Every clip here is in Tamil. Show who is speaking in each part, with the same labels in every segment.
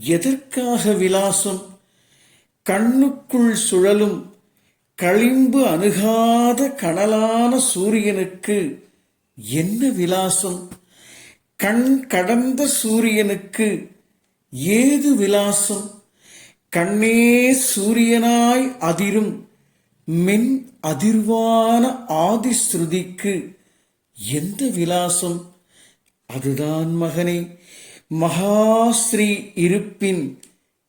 Speaker 1: எதற்காக விலாசம்? கண்ணுக்குள் சுழலும் களிம்பு அணுகாத கனலான சூரியனுக்கு என்ன விலாசம்? கண் கடந்த சூரியனுக்கு ஏது விலாசம்? கண்ணே சூரியனாய் அதிரும் மென் அதிர்வான ஆதிஸ்ருதிக்கு எந்த விலாசம்? அதுதான் மகனே மகாஸ்ரீ இருப்பின்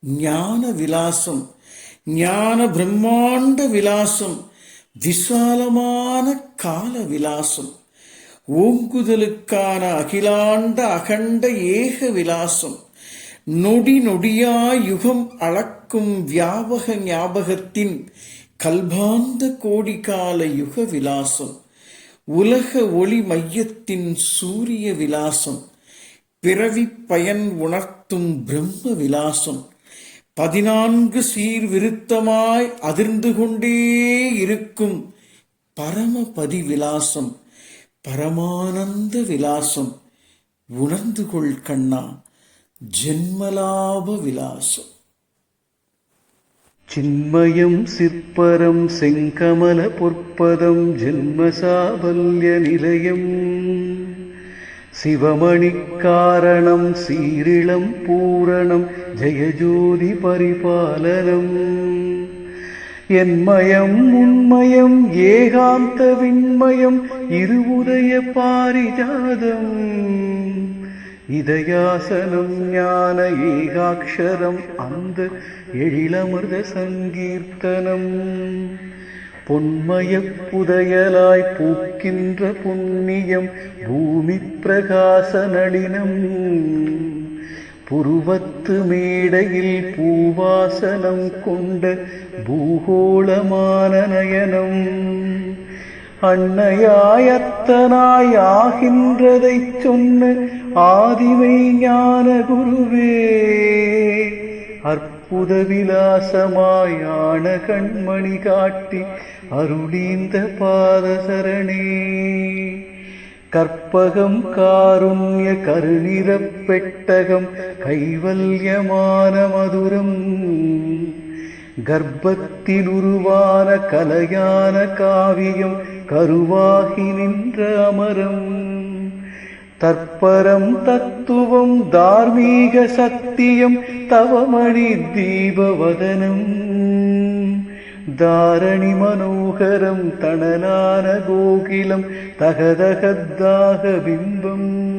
Speaker 1: ஞான விலாசம் ஞான பிரம்மாண்ட விலாசம் விசாலமான கால விலாசம் ஓங்குதலுக்கான அகிலாண்ட அகண்ட ஏக விலாசம் நொடி நொடியா யுகம் அளக்கும் வியாபக ஞாபகத்தின் கல்பாந்த கோடிகால யுக விலாசம் உலக ஒளி மையத்தின் சூரிய விலாசம் பிறவி பயன் உணர்த்தும் பிரம்ம விலாசம். பதினான்கு சீர்விருத்தமாய் அதிர்ந்து கொண்டே இருக்கும் பரமபதி விலாசம் பரமானந்த விலாசம். உணர்ந்து கொள் கண்ணா ஜென்மலாப விலாசம்.
Speaker 2: சின்மயம் சிற்பரம் செங்கமல பொற்பதம் ஜென்மசாபல்ய நிலையம். சிவமணி காரணம் சீரிளம் பூரணம் ஜெயஜோதி பரிபாலனம். என்மயம் உண்மயம் ஏகாந்த விண்மயம் இருவுதய பாரிஜாதம். இதயாசனம் ஞான ஏகாட்சரம் அந்த எழிலமிர்த சங்கீர்த்தனம். பொன்மயப் புதையலாய் பூக்கின்ற புண்ணியம் பூமி பிரகாச நளினம் புருவத்து மேடையில் பூவாசனம் கொண்ட பூகோளமான நயனம். அன்னையாயத்தனாய் ஆகின்றதைச் சொன்ன ஆதிமை ஞான குருவே அற்ப உதவிலாசமாயான கண்மணி காட்டி அருளீந்த பாதசரணே. கற்பகம் காருண்ய கருநிறப் பெட்டகம் கைவல்யமான மதுரம். கர்ப்பத்தில் உருவான கலையான காவியம் கருவாகி நின்ற அமரம். தற்பரம் தத்துவம் தார்மீக சத்தியம் தவமணி தீபவதனம். தாரணி மனோகரம் தணலான கோகிலம் தகதகத்தாக பிம்பம்.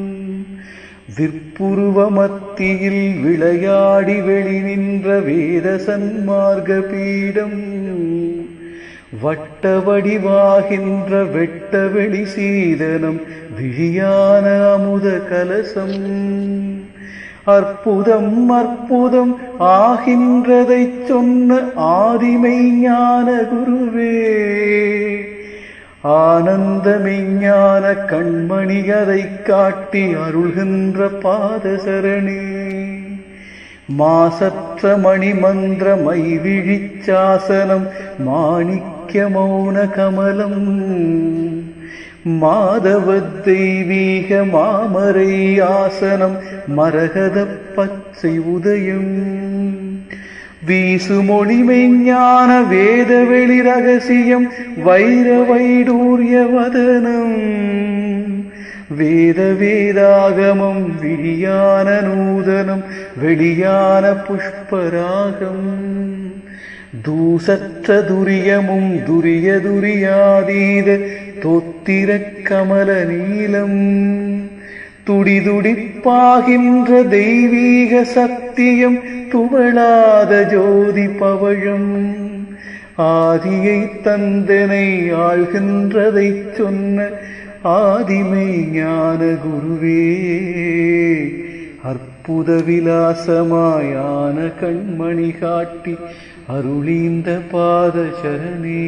Speaker 2: விற்புருவ மத்தியில் விளையாடி வெளி நின்ற வேத சன்மார்க்க பீடம் வட்ட வடிவாகின்ற வெட்ட வெளி சீதனம் விழியான அமுத கலசம். அற்புதம் அற்புதம் ஆகின்றதை சொன்ன ஆதிமை ஞான குருவே. ஆனந்த மெஞ்ஞான கண்மணி அதை காட்டி அருள்கின்ற பாதசரணே. மாசற்ற மணிமந்திர மைவிழிச்சாசனம் மாணிக்க மௌன கமலம் மாதவ தெய்வீக மாமரை ஆசனம் மரகத பச்சை உதயம். வீசுமொழி மெஞ்ஞான வேத வெளி ரகசியம் வைர வைடூரிய வதனம் வேத வேதாகமம் விழியான நூதனம் வெளியான புஷ்பராகம். தூசற்ற துரியமும் துரிய துரியாதீத தொத்திர கமல நீலம். துடிதுடிப்பாகின்ற தெய்வீக சத்தியம் துவளாத ஜோதி பவழம். ஆதியை தந்தனை ஆள்கின்றதைச் சொன்ன ஆதிமை ஞான குருவே அற்புத விலாசமாயான கண்மணி காட்டி அருளீந்த பாதசரணே.